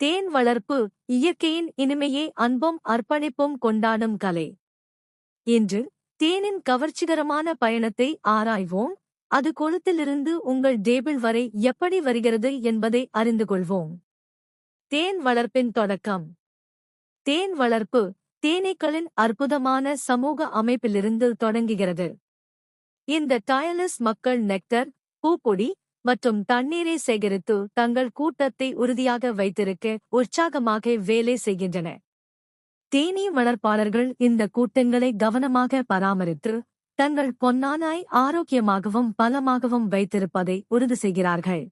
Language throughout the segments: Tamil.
தேன் வளர்ப்பு இயற்கையின் இனிமையே அன்பும் அர்ப்பணிப்பும் கொண்டாடும் கலை. இன்று தேனின் கவர்ச்சிகரமான பயணத்தை ஆராய்வோம். அது கொளுத்திலிருந்து உங்கள் டேபிள் வரை எப்படி வருகிறது என்பதை அறிந்து கொள்வோம். தேன் வளர்ப்பின் தொடக்கம். தேன் வளர்ப்பு தேனீக்களின் அற்புதமான சமூக அமைப்பிலிருந்து தொடங்குகிறது. இந்த டயலஸ் மக்கள் நெக்டர் பூப்பொடி மற்றும் தண்ணீரை சேகரித்து தங்கள் கூட்டத்தை உறுதியாக வைத்திருக்க உற்சாகமாக வேலை செய்கின்றன. தேனீ வளர்ப்பாளர்கள் இந்த கூட்டங்களை கவனமாக பராமரித்து தங்கள் பொன்னானாய் ஆரோக்கியமாகவும் பலமாகவும் வைத்திருப்பதை உறுதி செய்கிறார்கள்.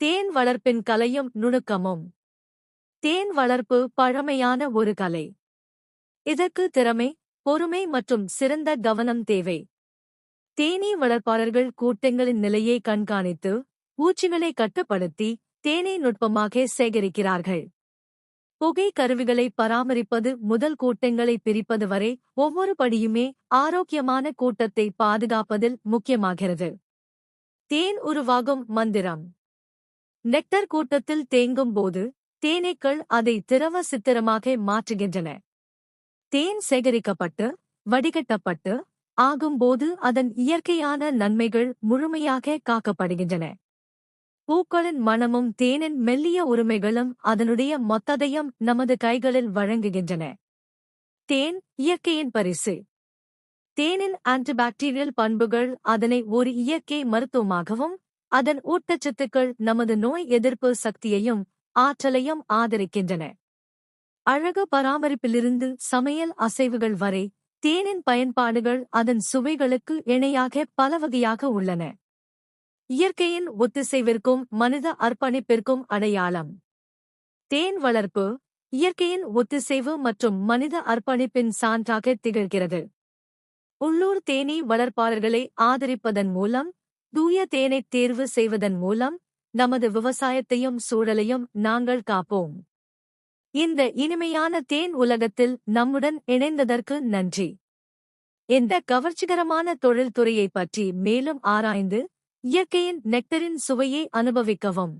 தேன் வளர்ப்பின் கலையும் நுணுக்கமும். தேன் வளர்ப்பு பழமையான ஒரு கலை. இதற்கு திறமை பொறுமை மற்றும் சிறந்த கவனம் தேவை. தேனீ வளர்ப்பாளர்கள் கூட்டங்களின் நிலையை கண்காணித்து பூச்சிகளை கட்டுப்படுத்தி தேனை நுட்பமாக சேகரிக்கிறார்கள். புகை கருவிகளை பராமரிப்பது முதல் கூட்டங்களை பிரிப்பது வரை ஒவ்வொரு படியுமே ஆரோக்கியமான கூட்டத்தை பாதுகாப்பதில் முக்கியமாகிறது. தேன் உருவாகும் மந்திரம். நெக்டர் கூட்டத்தில் தேங்கும் போது தேனீக்கள் அதை திரவ சித்திரமாக மாற்றுகின்றன. தேன் சேகரிக்கப்பட்டு வடிகட்டப்பட்டு ஆகும்போது அதன் இயற்கையான நன்மைகள் முழுமையாக காக்கப்படுகின்றன. பூக்களின் மனமும் தேனின் மெல்லிய உரிமைகளும் அதனுடைய மொத்ததையும் நமது கைகளில் வழங்குகின்றன. தேன் இயற்கையின் பரிசு. தேனின் ஆன்டிபாக்டீரியல் பண்புகள் அதனை ஒரு இயற்கை மருத்துவமாகவும் அதன் ஊட்டச்சத்துக்கள் நமது நோய் எதிர்ப்பு சக்தியையும் ஆற்றலையும் ஆதரிக்கின்றன. அழகு பராமரிப்பிலிருந்து சமையல் அசைவுகள் வரை தேனின் பயன்பாடுகள் அதன் சுவைகளுக்கு இணையாக பல வகையாக உள்ளன. இயற்கையின் ஒத்திசைவிற்கும் மனித அர்ப்பணிப்பிற்கும் அடையாளம். தேன் வளர்ப்பு இயற்கையின் ஒத்திசைவு மற்றும் மனித அர்ப்பணிப்பின் சான்றாக திகழ்கிறது. உள்ளூர் தேனீ வளர்ப்பாளர்களை ஆதரிப்பதன் மூலம் தூய தேனை தேர்வு செய்வதன் மூலம் நமது விவசாயத்தையும் சூழலையும் நாங்கள் காப்போம். இந்த இனிமையான தேன் உலகத்தில் நம்முடன் இணைந்ததற்கு நன்றி. இந்த கவர்ச்சிகரமான தொழில்துறையைப் பற்றி மேலும் ஆராய்ந்து இயற்கையின் நெக்டரின் சுவையை அனுபவிக்கவும்.